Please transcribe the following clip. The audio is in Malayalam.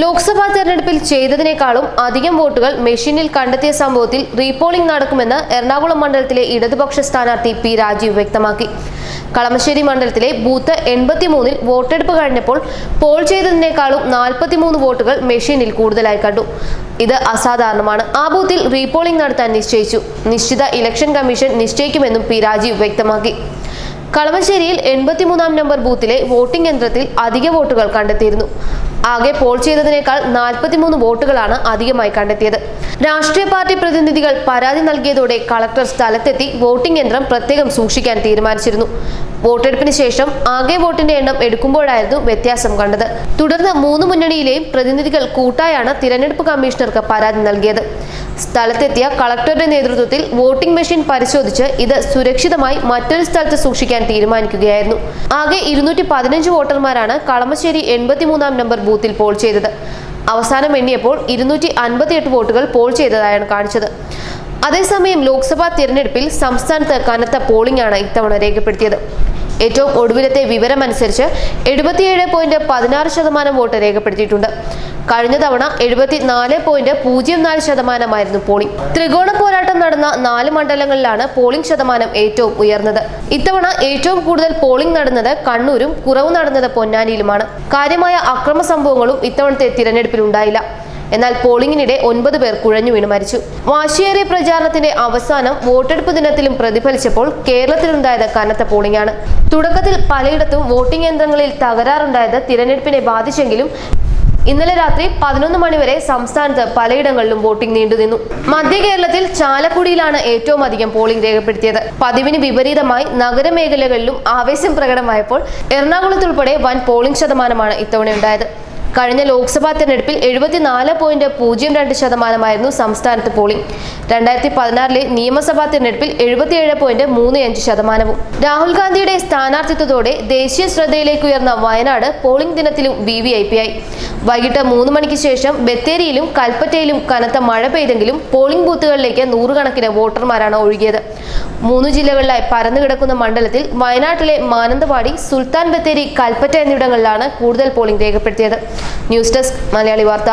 ലോക്സഭാ തെരഞ്ഞെടുപ്പിൽ ചെയ്തതിനേക്കാളും അധികം വോട്ടുകൾ മെഷീനിൽ കണ്ടെത്തിയ സംഭവത്തിൽ റീപോളിംഗ് നടക്കുമെന്ന് എറണാകുളം മണ്ഡലത്തിലെ ഇടതുപക്ഷ സ്ഥാനാർത്ഥി പി രാജീവ് വ്യക്തമാക്കി. കളമശ്ശേരി മണ്ഡലത്തിലെ ബൂത്ത് എൺപത്തിമൂന്നിൽ വോട്ടെടുപ്പ് കഴിഞ്ഞപ്പോൾ പോൾ ചെയ്തതിനേക്കാളും നാൽപ്പത്തിമൂന്ന് വോട്ടുകൾ മെഷീനിൽ കൂടുതലായി കണ്ടു. ഇത് അസാധാരണമാണ്. ആ ബൂത്തിൽ റീപോളിംഗ് നടത്താൻ നിശ്ചയിച്ചു. നിശ്ചിത ഇലക്ഷൻ കമ്മീഷൻ നിശ്ചയിക്കുമെന്നും പി രാജീവ് വ്യക്തമാക്കി. കളമശ്ശേരിയിൽ എൺപത്തിമൂന്നാം നമ്പർ ബൂത്തിലെ വോട്ടിംഗ് യന്ത്രത്തിൽ അധിക വോട്ടുകൾ കണ്ടെത്തിയിരുന്നു. ആകെ പോൾ ചെയ്തതിനേക്കാൾ നാൽപ്പത്തിമൂന്ന് വോട്ടുകളാണ് അധികമായി കണ്ടെത്തിയത്. രാഷ്ട്രീയ പാർട്ടി പ്രതിനിധികൾ പരാതി നൽകിയതോടെ കളക്ടർ സ്ഥലത്തെത്തി വോട്ടിംഗ് യന്ത്രം പ്രത്യേകം സൂക്ഷിക്കാൻ തീരുമാനിച്ചിരുന്നു. വോട്ടെടുപ്പിന് ശേഷം ആകെ വോട്ടിന്റെ എണ്ണം എടുക്കുമ്പോഴായിരുന്നു വ്യത്യാസം കണ്ടത്. തുടർന്ന് മൂന്ന് മുന്നണിയിലെയും പ്രതിനിധികൾ കൂട്ടായാണ് തിരഞ്ഞെടുപ്പ് കമ്മീഷണർക്ക് പരാതി നൽകിയത്. സ്ഥലത്തെത്തിയ കളക്ടറുടെ നേതൃത്വത്തിൽ വോട്ടിംഗ് മെഷീൻ പരിശോധിച്ച് ഇത് സുരക്ഷിതമായി മറ്റൊരു സ്ഥലത്ത് സൂക്ഷിക്കാൻ തീരുമാനിക്കുകയായിരുന്നു. ആകെ ഇരുന്നൂറ്റി പതിനഞ്ച് വോട്ടർമാരാണ് കളമശ്ശേരി എൺപത്തിമൂന്നാം നമ്പർ ബൂത്തിൽ പോൾ ചെയ്തത്. അവസാനം എണ്ണിയപ്പോൾ ഇരുന്നൂറ്റി അൻപത്തിയെട്ട് വോട്ടുകൾ പോൾ ചെയ്തതായാണ് കാണിച്ചത്. അതേസമയം ലോക്സഭാ തിരഞ്ഞെടുപ്പിൽ സംസ്ഥാനത്ത് കനത്ത പോളിംഗ് ആണ് ഇത്തവണ രേഖപ്പെടുത്തിയത്. ഏറ്റവും ഒടുവിലത്തെ വിവരമനുസരിച്ച് എഴുപത്തിയേഴ് പോയിന്റ് പതിനാറ് ശതമാനം വോട്ട് രേഖപ്പെടുത്തിയിട്ടുണ്ട്. കഴിഞ്ഞ തവണ എഴുപത്തിനാല് പോയിന്റ് പൂജ്യം നാല് ശതമാനമായിരുന്നു പോളിംഗ്. ത്രികോണ പോരാട്ടം നടന്ന നാല് മണ്ഡലങ്ങളിലാണ് പോളിംഗ് ശതമാനം ഏറ്റവും ഉയർന്നത്. ഇത്തവണ ഏറ്റവും കൂടുതൽ പോളിംഗ് നടന്നത് കണ്ണൂരും കുറവ് നടന്നത് പൊന്നാനിയിലുമാണ്. കാര്യമായ അക്രമ സംഭവങ്ങളും ഇത്തവണത്തെ തിരഞ്ഞെടുപ്പിൽ ഉണ്ടായില്ല എന്നാൽ പോളിംഗിനിടെ ഒൻപത് പേർ കുഴഞ്ഞു വീണ് മരിച്ചു. വാശിയേറിയ പ്രചാരണത്തിന്റെ അവസാനം വോട്ടെടുപ്പ് ദിനത്തിലും പ്രതിഫലിച്ചപ്പോൾ കേരളത്തിലുണ്ടായത് കനത്ത പോളിംഗാണ്. തുടക്കത്തിൽ പലയിടത്തും വോട്ടിംഗ് യന്ത്രങ്ങളിൽ തകരാറുണ്ടായത് തിരഞ്ഞെടുപ്പിനെ ബാധിച്ചെങ്കിലും ഇന്നലെ രാത്രി പതിനൊന്ന് മണിവരെ സംസ്ഥാനത്ത് പലയിടങ്ങളിലും വോട്ടിംഗ് നീണ്ടുനിന്നു മധ്യ കേരളത്തിൽ ചാലക്കുടിയിലാണ് ഏറ്റവും അധികം പോളിംഗ് രേഖപ്പെടുത്തിയത്. പതിവിന് വിപരീതമായി നഗരമേഖലകളിലും ആവേശം പ്രകടമായപ്പോൾ എറണാകുളത്തുൾപ്പെടെ വൻ പോളിംഗ് ശതമാനമാണ് ഇത്തവണ ഉണ്ടായത് കഴിഞ്ഞ ലോക്സഭാ തെരഞ്ഞെടുപ്പിൽ എഴുപത്തിനാല് പോയിന്റ് പൂജ്യം രണ്ട് ശതമാനമായിരുന്നു സംസ്ഥാനത്ത് പോളിംഗ്. രണ്ടായിരത്തി പതിനാറിലെ നിയമസഭാ തെരഞ്ഞെടുപ്പിൽ എഴുപത്തിയേഴ് പോയിന്റ് മൂന്ന് അഞ്ച് ശതമാനവും. രാഹുൽ ഗാന്ധിയുടെ സ്ഥാനാർത്ഥിത്വത്തോടെ ദേശീയ ശ്രദ്ധയിലേക്ക് ഉയർന്ന വയനാട് പോളിംഗ് ദിനത്തിലും വി വി ഐ പി ആയി വൈകിട്ട് മൂന്ന് മണിക്ക് ശേഷം ബത്തേരിയിലും കൽപ്പറ്റയിലും കനത്ത മഴ പെയ്തെങ്കിലും പോളിംഗ് ബൂത്തുകളിലേക്ക് നൂറുകണക്കിന് വോട്ടർമാരാണ് ഒഴുകിയത്. മൂന്ന് ജില്ലകളിലായി പരന്നുകിടക്കുന്ന മണ്ഡലത്തിൽ വയനാട്ടിലെ മാനന്തവാടി സുൽത്താൻ ബത്തേരി കൽപ്പറ്റ എന്നിവിടങ്ങളിലാണ് കൂടുതൽ പോളിംഗ് രേഖപ്പെടുത്തിയത്. ന്യൂസ് ഡെസ്ക് മലയാളി വാർത്ത.